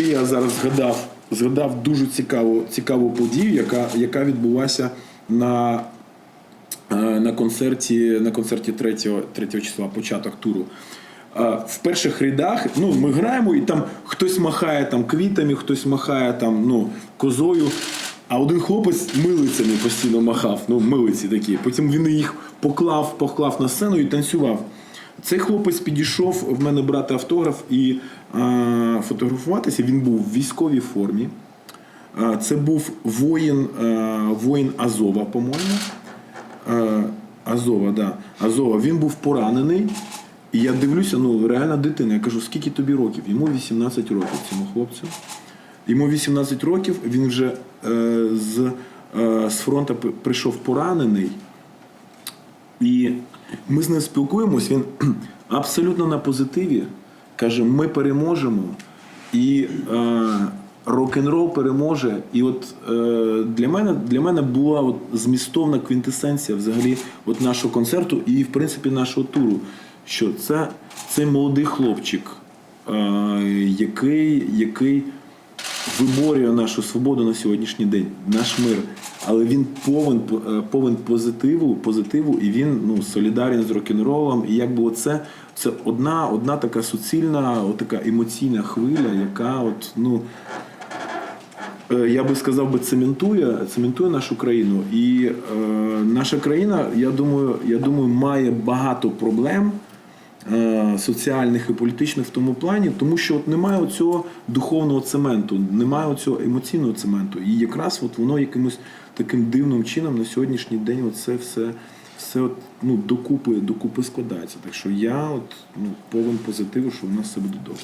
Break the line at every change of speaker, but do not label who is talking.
ще я зараз згадав, згадав дуже цікаву, цікаву подію, яка, яка відбулася на, е, на концерті, на концерті 3, 3 числа, початок туру. Е, В перших рядах ну, ми граємо, і там хтось махає там, квітами, хтось махає там, ну, козою. А один хлопець милицями постійно махав, ну, милиці такі. Потім він їх поклав, поклав на сцену і танцював. Цей хлопець підійшов в мене брати автограф і е, фотографуватися. Він був в військовій формі. Е, це був воїн, е, воїн Азова, по-моєму. Е, Азова, да. Азова. Він був поранений. І я дивлюся, ну реальна дитина. Я кажу, скільки тобі років? Йому 18 років цьому хлопцю. Йому 18 років, він вже е, з, е, з фронту прийшов поранений. І ми з ним спілкуємось, він абсолютно на позитиві. Каже, ми переможемо. І е, рок-н-рол переможе. І от е, для мене для мене була от змістовна квінтесенція взагалі от нашого концерту і, в принципі, нашого туру. Що це цей молодий хлопчик, е, який, який виборює нашу свободу на сьогоднішній день, наш мир. Але він повен, е, повен позитиву, позитиву, і він ну, солідарен з рок-н-ролом. І якби оце це одна, одна така суцільна, така емоційна хвиля, яка от, ну, е, я би сказав би, цементує, цементує нашу країну. І е, наша країна, я думаю, я думаю, має багато проблем соціальних і політичних в тому плані, тому що от немає цього духовного цементу, немає цього емоційного цементу. І якраз от воно якимось таким дивним чином на сьогоднішній день от це все. Все от, ну, докупи, докупи складається. Так що я от, ну, повен позитиву, що в нас все буде добре.